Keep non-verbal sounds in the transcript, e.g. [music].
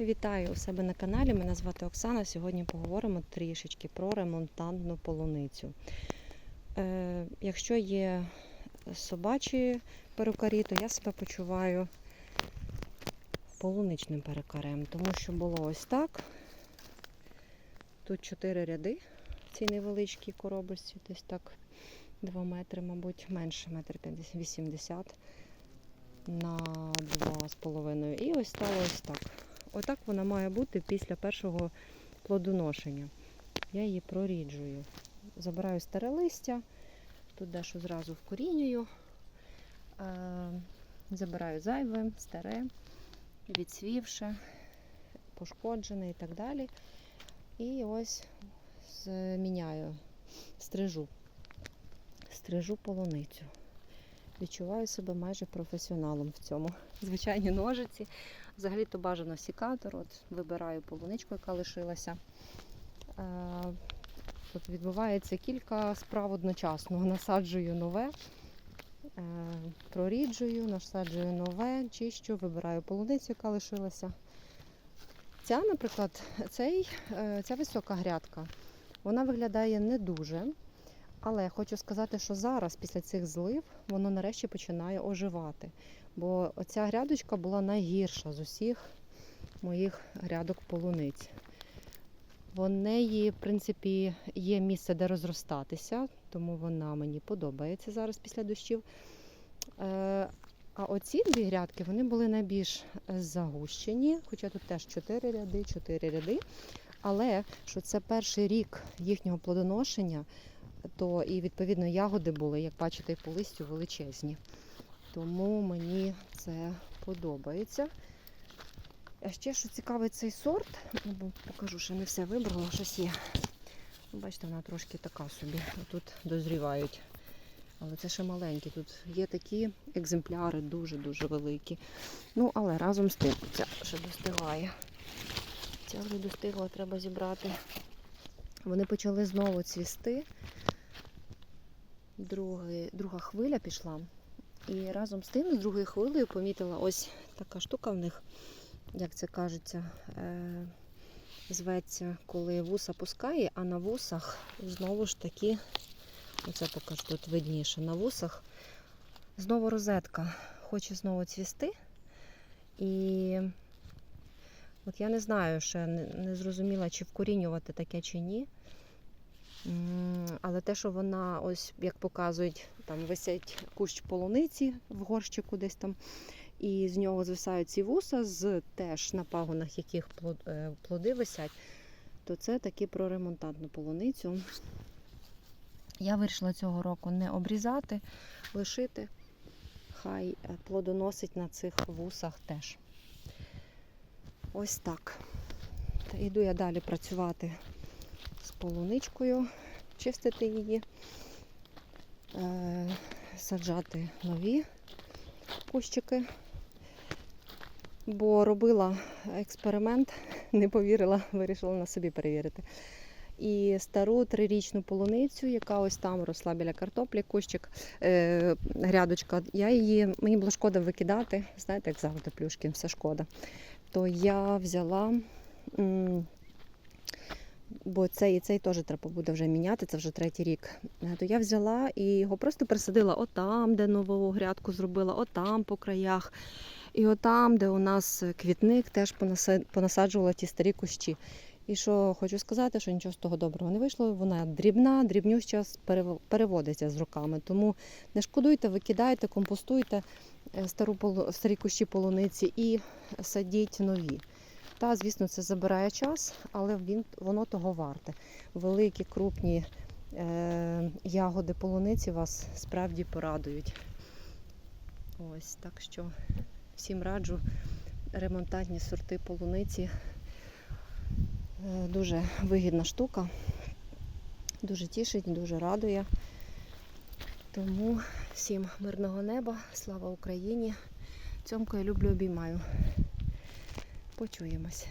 Вітаю у себе на каналі. Мене звати Оксана. Сьогодні поговоримо трішечки про ремонтантну полуницю. Е, якщо є собачі перукарі, то я себе почуваю полуничним перукарем, тому що було ось так. Тут чотири ряди в цій невеличкій коробочці, десь так 2 метри, мабуть, менше, метр 80 на 2,5. І ось стало ось так. Отак вона має бути після першого плодоношення. Я її проріджую. Забираю старе листя, тут дещо зразу вкорінюю, е, забираю зайве, старе, відсвівше, пошкоджене і так далі. І ось зміняю, стрижу, стрижу полуницю. Відчуваю себе майже професіоналом в цьому. [laughs] Звичайні ножиці. Взагалі-то бажано сікатор. От вибираю полуничку, яка лишилася. Е, Тут відбувається кілька справ одночасно. Насаджую нове, е, проріджую, насаджую нове, чищу, вибираю полуницю, яка лишилася. Ця, наприклад, цей, е, ця висока грядка, вона виглядає не дуже. Але хочу сказати, що зараз, після цих злив, воно нарешті починає оживати. Бо оця грядочка була найгірша з усіх моїх грядок полуниць. В неї, в принципі, є місце, де розростатися, тому вона мені подобається зараз після дощів. Е, А оці дві грядки вони були найбільш загущені, хоча тут теж 4 ряди, 4 ряди. Але що це перший рік їхнього плодоношення, то і відповідно ягоди були, як бачите, і по листю величезні. Тому мені це подобається. А ще що цікавий цей сорт, ну, покажу, що не все вибрала, щось є. Ну, Бачите, вона трошки така собі. Тут дозрівають. Але це ще маленькі. Тут є такі екземпляри дуже-дуже великі. Ну, але разом з тим, ця ще достигає. Ця вже достигла, треба зібрати. Вони почали знову цвісти. Другий, друга хвиля пішла. І разом з тим, з другою хвилею помітила ось така штука в них, як це кажеться, е- зветься, коли вуса пускає, а на вусах знову ж таки, оце покажу тут видніше, на вусах знову розетка хоче знову цвісти. І от я не знаю, ще не, не зрозуміла, чи вкорінювати таке чи ні. Але те, що вона, ось як показують, там висять кущ полуниці в горщику десь там, і з нього звисають ці вуса, з теж на пагонах яких е, плоди висять, то це таки про ремонтантну полуницю. Я вирішила цього року не обрізати, лишити. Хай е, плодоносить на цих вусах теж. Ось так. Та йду я далі працювати з полуничкою, чистити її, е, саджати нові кущики. Бо робила експеримент, [laughs] не повірила, вирішила на собі перевірити. І стару трирічну полуницю, яка ось там росла біля картоплі, кущик, е, грядочка, я її, мені було шкода викидати, знаєте, як завжди плюшки, все шкода. То я взяла. Бо цей і цей теж треба буде вже міняти, це вже третій рік. Е, То я взяла і його просто присадила отам, де нову грядку зробила, отам по краях. І отам, де у нас квітник, теж понасаджувала ті старі кущі. І що хочу сказати, що нічого з того доброго не вийшло. Вона дрібна, дрібнюща перев- переводиться з роками. Тому не шкодуйте, викидайте, компостуйте е, стару старі кущі полуниці і садіть нові. Та, звісно, це забирає час, але він, воно того варте. Великі, крупні е, ягоди полуниці вас справді порадують. Ось так що всім раджу ремонтантні сорти полуниці. Е, Дуже вигідна штука, дуже тішить, дуже радує. Тому всім мирного неба, слава Україні! Цьомку я люблю, обіймаю. Почуємось.